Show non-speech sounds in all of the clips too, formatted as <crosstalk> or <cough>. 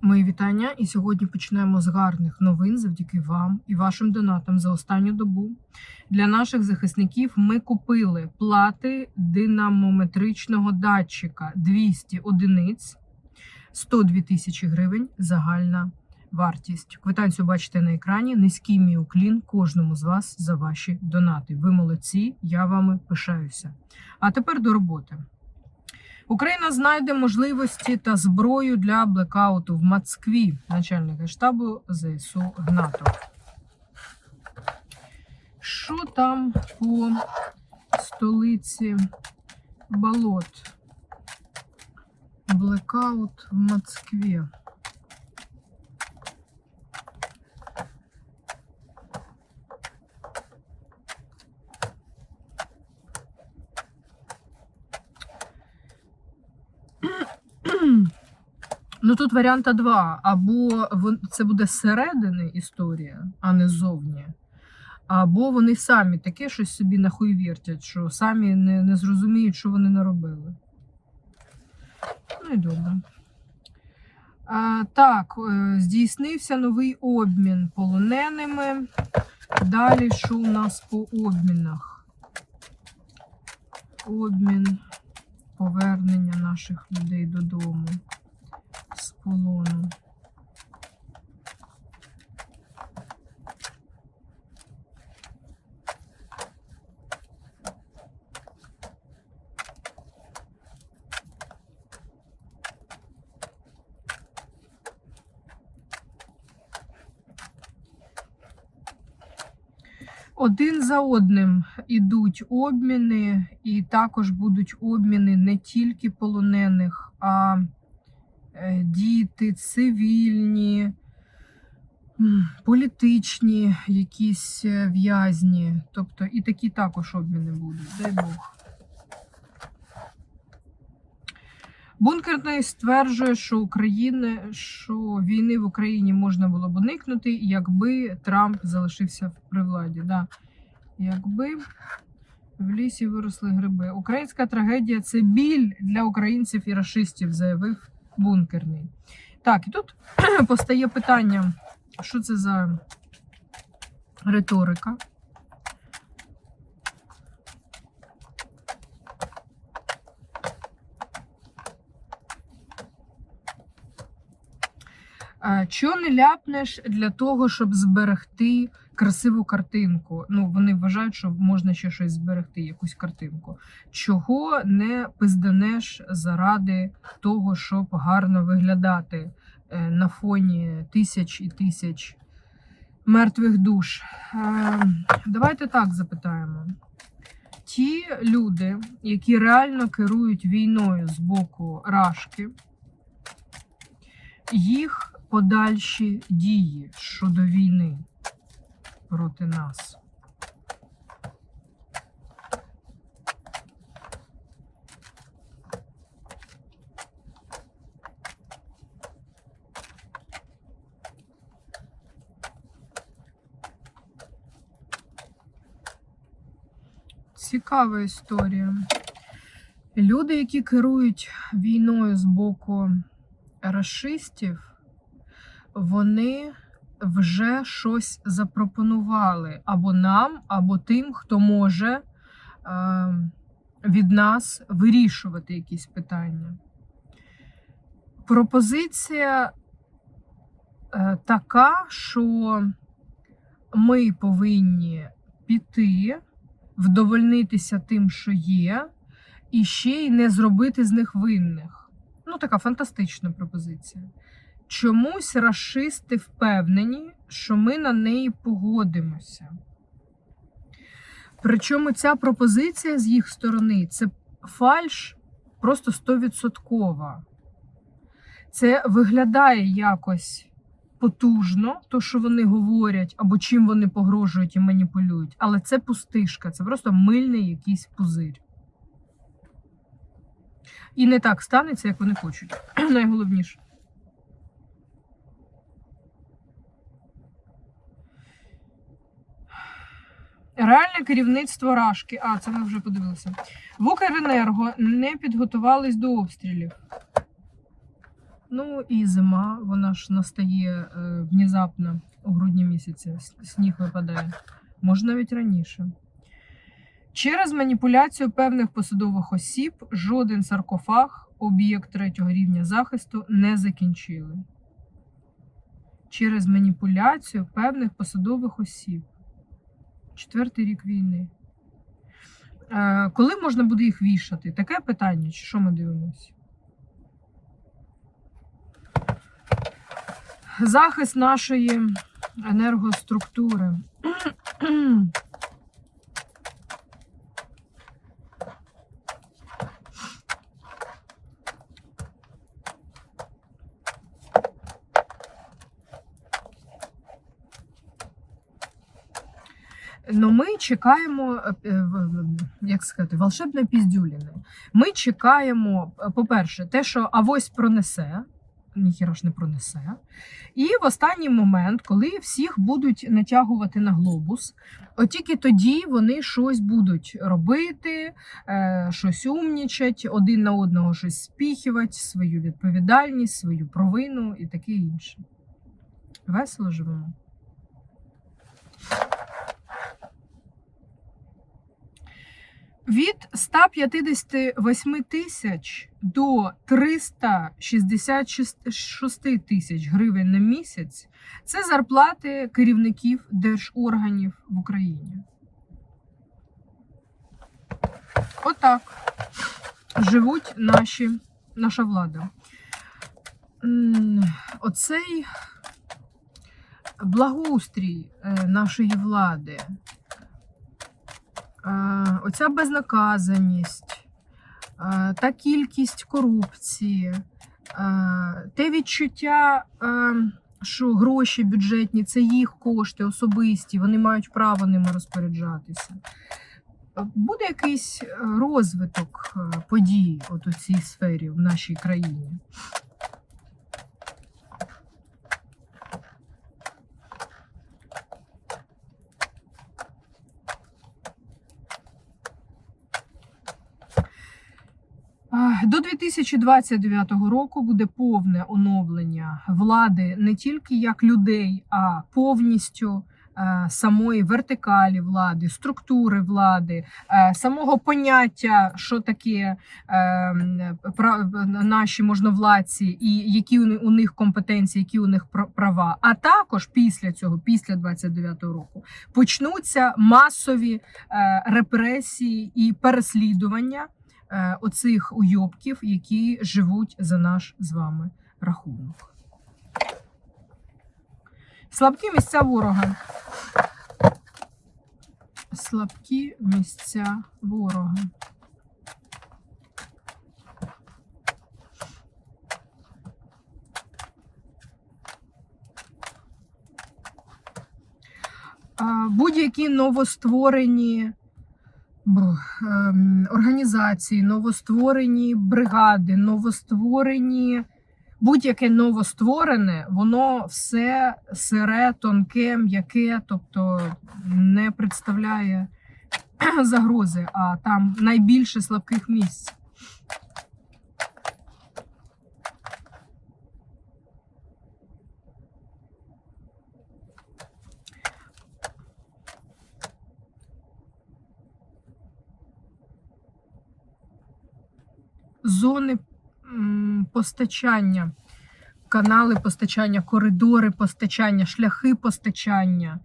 Мої вітання, і сьогодні почнемо з гарних новин завдяки вам і вашим донатам за останню добу. Для наших захисників ми купили плати динамометричного датчика 200 одиниць, 102 тисячі гривень загальна вартість. Квитанцію бачите на екрані. Низький мій уклін кожному з вас за ваші донати. Ви молодці, я вами пишаюся. А тепер до роботи. Україна знайде можливості та зброю для блекауту в Москві, начальника штабу ЗСУ Гнатов. Що там по столиці болот? Блекаут в Москві. Ну тут варіанта два. Або це буде зсередини історія, а не ззовні. Або вони самі таке щось собі нахуй вертять, що самі не, не зрозуміють, що вони наробили. Ну і добре. А, так, е, здійснився новий обмін полоненими. Далі що у нас по обмінах? Обмін повернення наших людей додому з полону. Один за одним ідуть обміни, і також будуть обміни не тільки полонених, а діти, цивільні, політичні якісь е, в'язні. Тобто і такі також обміни будуть, дай Бог. Бункерний стверджує, що України, що війни в Україні можна було б уникнути, якби Трамп залишився при владі. Да. Якби в лісі виросли гриби. Українська трагедія це біль для українців і расистів, заявив бункерний. Так, і тут <clears throat> постає питання, що це за риторика. Що не ляпнеш для того, щоб зберегти красиву картинку? Ну, вони вважають, що можна ще щось зберегти, якусь картинку. Чого не пизданеш заради того, щоб гарно виглядати е, на фоні тисяч і тисяч мертвих душ? Е, Давайте так запитаємо. Ті люди, які реально керують війною з боку Рашки, їх подальші дії щодо війни проти нас. Цікава історія. Люди, які керують війною з боку расистів, вони вже щось запропонували або нам, або тим, хто може е, від нас вирішувати якісь питання. Пропозиція е, така, що ми повинні піти, вдовольнитися тим, що є, і ще й не зробити з них винних. Ну, така фантастична пропозиція. Чомусь расисти впевнені, що ми на неї погодимося. Причому ця пропозиція з їх сторони це фальш просто стовідсоткова. Це виглядає якось потужно, то, що вони говорять, або чим вони погрожують і маніпулюють, але це пустишка, це просто мильний якийсь пузир. І не так станеться, як вони хочуть. <clears throat> Найголовніше. Реальне керівництво Рашки. А, це ми вже подивилися. В Укренерго не підготувались до обстрілів. Ну і зима, вона ж настає е, внезапно у грудні місяці. Сніг випадає. Може навіть раніше. Через маніпуляцію певних посадових осіб жоден саркофаг, об'єкт третього рівня захисту не закінчили. Через маніпуляцію певних посадових осіб. Четвертий рік війни. Е, коли можна буде їх вішати? Таке питання, чи що ми дивимося? Захист нашої енергоструктури. <clears throat> Ну, ми чекаємо, е, в- як сказати, волшебне піздюліни. Ми чекаємо, е, по-перше, те, що авось пронесе, ніхіра ж не пронесе. І в останній момент, коли всіх будуть натягувати на глобус, от тільки тоді вони щось будуть робити, е, щось умнічать, один на одного щось спіхувати, свою відповідальність, свою провину і таке інше. Весело живемо. Від 158 тисяч до 366 тисяч гривень на місяць це зарплати керівників держорганів в Україні. Отак живуть наші, наша влада. Оцей благоустрій е, нашої влади. Оця безнаказаність, та кількість корупції, те відчуття, що гроші бюджетні це їх кошти особисті, вони мають право ними розпоряджатися. Буде якийсь е, розвиток е, подій от у цій сфері в нашій країні. До 2029 року буде повне оновлення влади не тільки як людей, а повністю е, самої вертикалі влади, структури влади, е, самого поняття, що таке е, наші можновладці, і які у них компетенції, які у них права. А також після цього, після 29 року, почнуться масові репресії і переслідування оцих уйобків, які живуть за наш з вами рахунок. Слабкі місця ворога. Слабкі місця ворога. Будь-які новостворені організації, новостворені бригади, новостворені. Будь-яке новостворене, воно все сире, тонке, м'яке, тобто не представляє <clears throat> загрози, а там найбільше слабких місць. Зони постачання, канали постачання, коридори постачання, шляхи постачання,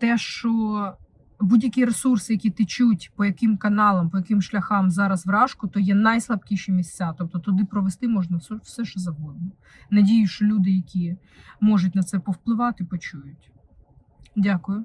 те, що будь-які ресурси, які течуть по яким каналам, по яким шляхам зараз вражку, то є найслабкіші місця. Тобто туди провести можна все що завгодно. Надію, що люди, які можуть на це повпливати, почують. Дякую.